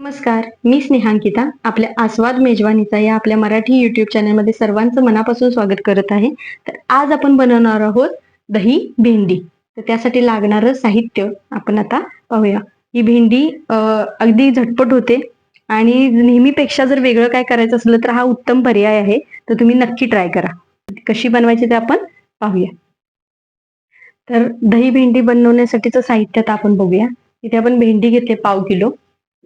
नमस्कार मी स्नेहांकिता आपल्या आस्वाद मेजवानीचा या आपल्या मराठी युट्यूब चॅनलमध्ये सर्वांचं मनापासून स्वागत करत आहे. तर आज आपण बनवणार आहोत दही भेंडी. तर त्यासाठी लागणारं साहित्य आपण आता पाहूया. ही भेंडी अगदी झटपट होते आणि नेहमीपेक्षा जर वेगळं काय करायचं असलं तर हा उत्तम पर्याय आहे. तर तुम्ही नक्की ट्राय करा. कशी बनवायची ते आपण पाहूया. तर दही भेंडी बनवण्यासाठीचं साहित्य आता आपण बघूया. इथे आपण भेंडी घेतले पाव किलो.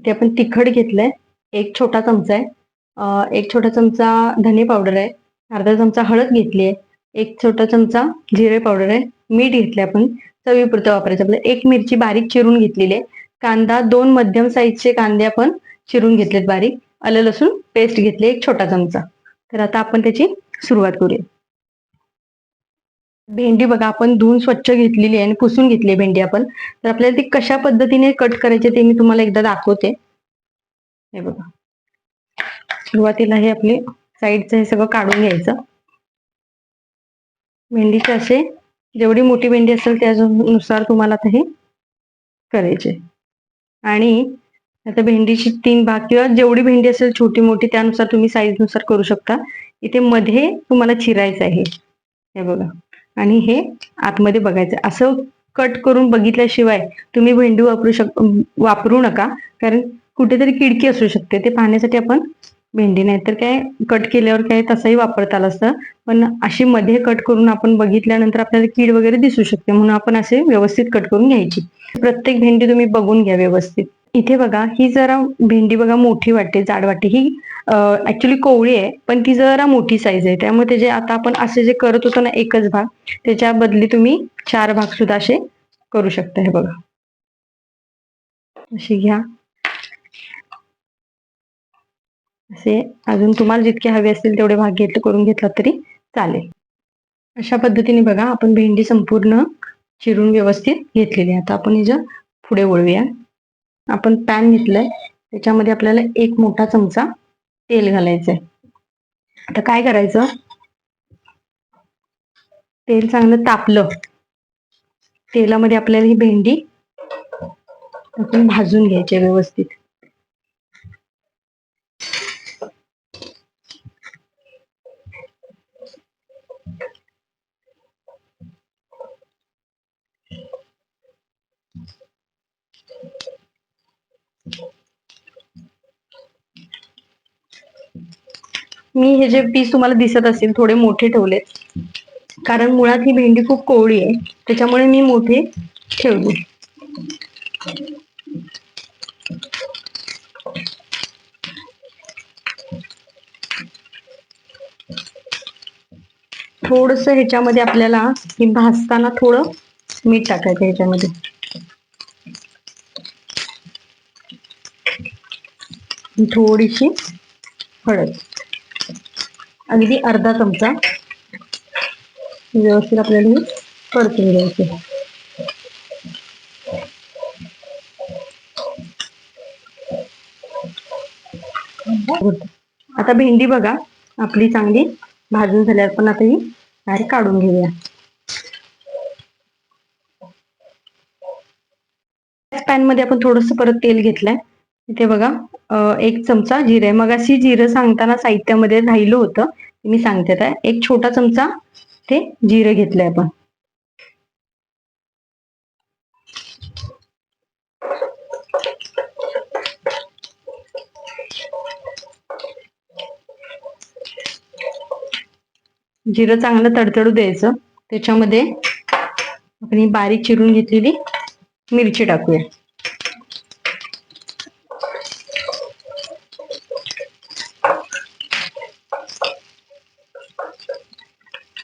ते आपण तिखट घेतलंय. एक छोटा चमचा आहे. एक छोटा चमचा धने पावडर आहे. अर्धा चमचा हळद घेतली आहे. एक छोटा चमचा जिरे पावडर आहे. मीठ घेतले आपण. चवीपुरतं वापरायचं. आपलं एक मिरची बारीक चिरून घेतलेली आहे. कांदा दोन मध्यम साईजचे कांदे आपण चिरून घेतलेत बारीक. आलं लसूण पेस्ट घेतली एक छोटा चमचा. तर आता आपण त्याची सुरुवात करूया. भेंडी बघा आपण धुवून स्वच्छ घेतलेली आहे आणि पुसून घेतली आहे भेंडी आपण. तर आपल्याला ती कशा पद्धतीने कट करायचे ते मी तुम्हाला एकदा दाखवते. हे बघा. सुरुवातीला हे आपले साईडचं हे सगळं काढून घ्यायचं. भेंडीचे असे जेवढी मोठी भेंडी असेल त्यानुसार तुम्हाला आता हे करायचे. आणि आता भेंडीची तीन भाग किंवा जेवढी भेंडी असेल छोटी मोठी त्यानुसार तुम्ही साईजनुसार करू शकता. इथे मध्ये तुम्हाला चिरायचं आहे. हे बघा. आणि हे आतमध्ये बघायचं. असं कट करून बघितल्याशिवाय तुम्ही भेंडी वापरू शक वापरू नका. कारण कुठेतरी किडकी असू शकते. ते पाहण्यासाठी आपण भेंडी नाही. तर काय कट केल्यावर काय तसंही वापरता आलं असतं. पण अशी मध्ये कट करून आपण बघितल्यानंतर आपल्याला कीड वगैरे दिसू शकते. म्हणून आपण असे व्यवस्थित कट करून घ्यायची. प्रत्येक भेंडी तुम्ही बघून घ्या व्यवस्थित. इथे बघा ही जरा भेंडी बघा मोठी वाटते जाड वाटते. ही ऍक्च्युली कोवळी आहे पण ती जरा मोठी साईज आहे. त्यामुळे त्याचे आता आपण असे जे करत होतो ना एकच भाग त्याच्या बदली तुम्ही चार भाग सुद्धा असे करू शकता. हे बघा. अशी घ्या. असे अजून तुम्हाला जितके हवे असतील तेवढे भाग घेतले करून घेतला तरी चालेल. अशा पद्धतीने बघा आपण भेंडी संपूर्ण चिरून व्यवस्थित घेतलेली आहे. आता आपण हिच्या पुढे वळूया. आपण पॅन घेतलंय. त्याच्यामध्ये आपल्याला एक मोठा चमचा तेल घालायचंय. आता काय करायचं? तेल चांगलं तापलं. तेलामध्ये आपल्याला ही भेंडी आपण भाजून घ्यायची व्यवस्थित. मी हे जे पीस तुम्हाला दिसत असतील थोडे मोठे ठेवले कारण मुळात ही भेंडी खूप कोवळी आहे. त्याच्यामुळे मी मोठे ठेवले. थोडस ह्याच्यामध्ये आपल्याला ही भाजताना थोडं मीठ टाकायचं ह्याच्यामध्ये. थोडीशी हळद. अगदी अर्धा चमचा व्यवस्थित आपल्याला हे परतून घ्यायचे. आता भेंडी बघा आपली चांगली भाजून झाल्यावर पण आता ही बाहेर काढून घेऊया. पॅनमध्ये आपण थोडस परत तेल घेतलंय. इथे बघा एक चमचा जिरे मग अशी जिरं सांगताना साहित्यामध्ये राहिलं होतं मी सांगते आता. एक छोटा चमचा ते जिरं घेतलंय आपण. जिरं चांगलं तडतडू द्यायचं. त्याच्यामध्ये आपण ही बारीक चिरून घेतलेली मिरची टाकूया.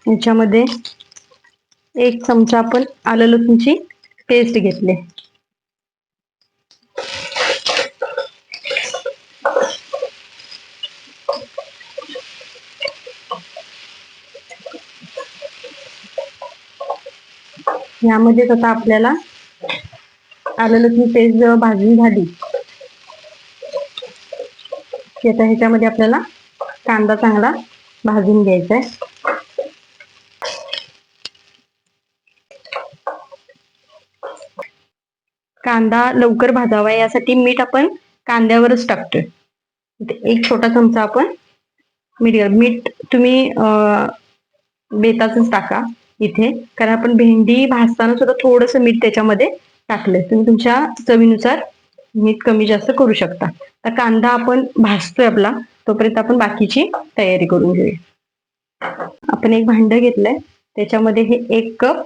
याच्यामध्ये एक चमचा आपण आलं लसूणची पेस्ट घेतली. यामध्येच आता आपल्याला आलं लसूण पेस्ट जेव्हा भाजून झाली. की आता ह्याच्यामध्ये आपल्याला कांदा चांगला भाजून घ्यायचा आहे कांदा लवकर भाजावा यासाठी मीठ आपण कांद्यावरच टाकतोय. एक छोटा चमचा आपण मीठ मीठ तुम्ही बेताचंच टाका इथे. कारण आपण भेंडी भाजताना सुद्धा थोडंसं मीठ त्याच्यामध्ये टाकलंय. तुम्ही तुमच्या चवीनुसार मीठ कमी जास्त करू शकता. तर कांदा आपण भाजतोय आपला तोपर्यंत आपण बाकीची तयारी करून घेऊया. आपण एक भांड घेतलंय. त्याच्यामध्ये हे एक कप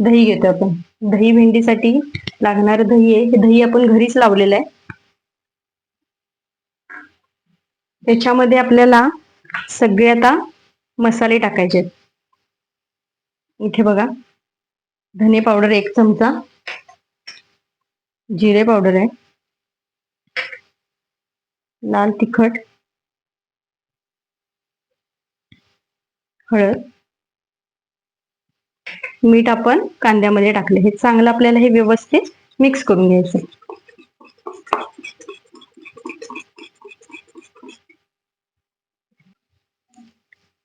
दही घेतो आपण. दही भेंडीसाठी लागणारं दही आहे. हे दही आपण घरीच लावलेलं आहे. त्याच्यामध्ये आपल्याला सगळे आता मसाले टाकायचे इथे बघा. धने पावडर एक चमचा. जिरे पावडर आहे. लाल तिखट. हळद. मीठ आपण कांद्यामध्ये टाकले. हे चांगलं आपल्याला हे व्यवस्थित मिक्स करून घ्यायचं.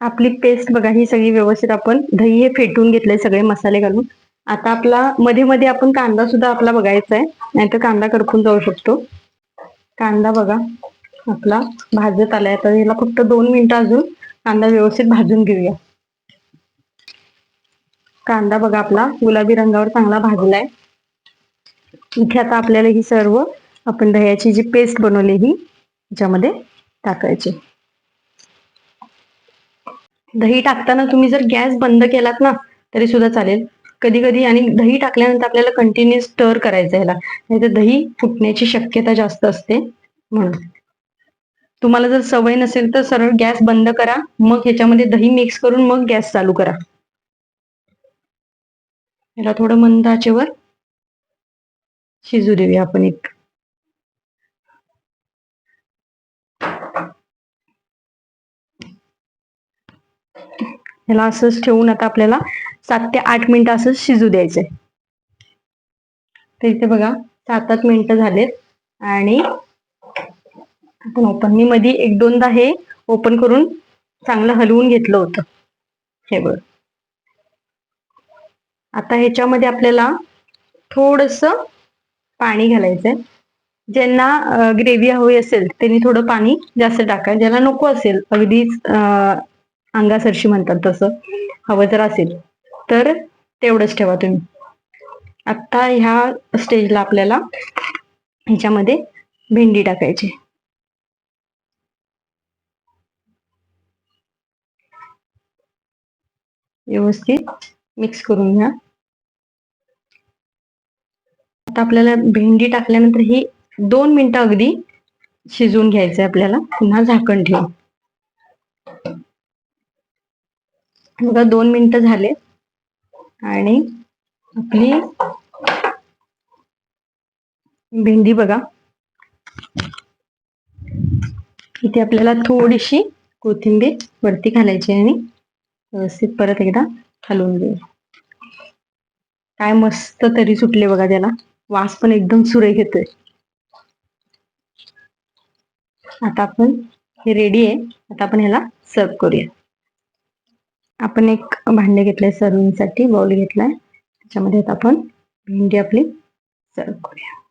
आपली पेस्ट बघा ही सगळी व्यवस्थित आपण दही हे फेटून घेतलंय सगळे मसाले घालून. आता आपला मध्ये मध्ये आपण कांदा सुद्धा आपला बघायचा आहे नाहीतर कांदा करपून जाऊ शकतो. कांदा बघा आपला भाजत आलाय. तर याला फक्त दोन मिनिटं अजून कांदा व्यवस्थित भाजून घेऊया. कांदा बघा आपला गुलाबी रंगावर चांगला भाजलाय. इथे आता आपल्याला ही सर्व आपण दह्याची जी पेस्ट बनवली ही याच्यामध्ये टाकायची. दही टाकताना तुम्ही जर गॅस बंद केलात ना तरी सुद्धा चालेल. कधी कधी आणि दही टाकल्यानंतर आपल्याला कंटिन्यू स्टर करायचं ह्याला नाहीतर दही फुटण्याची शक्यता जास्त असते म्हणून. तुम्हाला जर सवय नसेल तर सरळ गॅस बंद करा मग ह्याच्यामध्ये दही मिक्स करून मग गॅस चालू करा. याला थोडं मंद आचेवर शिजू देऊया आपण एक. याला असंच ठेवून आता आपल्याला सात ते आठ मिनिटं असंच शिजू द्यायचंय. तर इथे बघा सात आठ मिनिटं झालेत आणि आपण ओपन मी मध्ये एक दोनदा हे ओपन करून चांगलं हलवून घेतलं होतं. हे बघ. आता ह्याच्यामध्ये आपल्याला थोडस पाणी घालायचंय. ज्यांना ग्रेव्ही हवी असेल त्यांनी थोडं पाणी जास्त टाकाय ज्यांना नको असेल अगदीच अं, अंगासरशी म्हणतात तसं हवं जर असेल तर तेवढंच ठेवा तुम्ही. आता ह्या स्टेजला आपल्याला ह्याच्यामध्ये भेंडी टाकायची. व्यवस्थित मिक्स करून घ्या. आता आपल्याला भेंडी टाकल्यानंतर ही दोन मिनिटं अगदी शिजवून आहे आपल्याला. पुन्हा झाकण ठेवून बघा दोन मिनिटं झाले. आणि आपली भेंडी बघा. इथे आपल्याला थोडीशी कोथिंबीर वरती घालायची आणि व्यवस्थित परत एकदा हलवून घेऊ. काय मस्त तरी सुटले बघा त्याला. वास पण एकदम सुरेख येतोय. आता आपण हे रेडी आहे. आता आपण ह्याला सर्व करूया. आपण एक भांडे घेतलंय सर्विंगसाठी बाउल घेतलाय. त्याच्यामध्ये आता आपण भेंडी आपली सर्व करूया.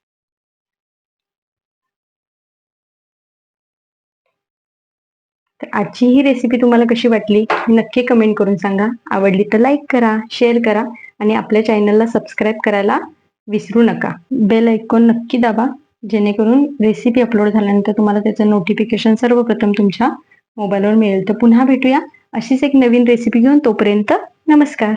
तर आजची ही रेसिपी तुम्हाला कशी वाटली नक्की कमेंट करून सांगा. आवडली तर लाईक करा शेअर करा आणि आपल्या चॅनलला सबस्क्राईब करायला विसरू नका. बेल ऐकून नक्की दाबा. जेणेकरून रेसिपी अपलोड झाल्यानंतर तुम्हाला त्याचं नोटिफिकेशन सर्वप्रथम तुमच्या मोबाईलवर मिळेल. तर पुन्हा भेटूया. अशीच एक नवीन रेसिपी घेऊन तोपर्यंत नमस्कार.